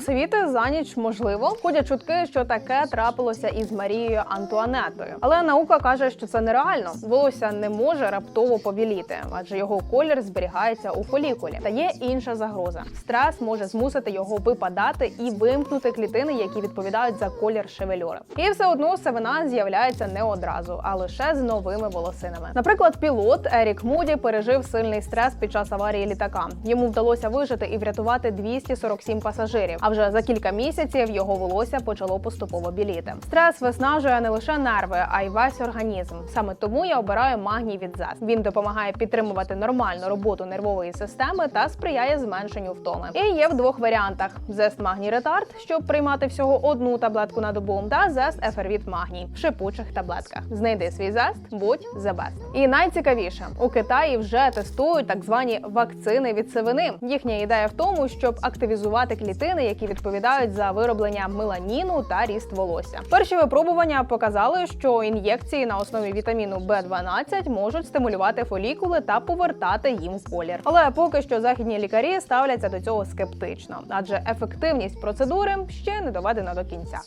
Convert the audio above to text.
Усивіти за ніч можливо. Ходять чутки, що таке трапилося із Марією Антуанетою. Але наука каже, що це нереально. Волосся не може раптово побіліти, адже його колір зберігається у фолікулі. Та є інша загроза. Стрес може змусити його випадати і вимкнути клітини, які відповідають за колір шевельори. І все одно сивина з'являється не одразу, а лише з новими волосинами. Наприклад, пілот Ерік Муді пережив сильний стрес під час аварії літака. Йому вдалося вижити і врятувати 247 пасажирів. Вже за кілька місяців його волосся почало поступово біліти. Стрес виснажує не лише нерви, а й весь організм. Саме тому я обираю магній від ЗЕС. Він допомагає підтримувати нормальну роботу нервової системи та сприяє зменшенню втоми. І є в двох варіантах: зест магній ретард, щоб приймати всього одну таблетку на добу, та зест ефервіт магній в шипучих таблетках. Знайди свій зест, будь the best. І найцікавіше у Китаї вже тестують так звані вакцини від сивини. Їхня ідея в тому, щоб активізувати клітини, які відповідають за вироблення меланіну та ріст волосся. Перші випробування показали, що ін'єкції на основі вітаміну b 12 можуть стимулювати фолікули та повертати їм колір. Але поки що західні лікарі ставляться до цього скептично, адже ефективність процедури ще не доведена до кінця.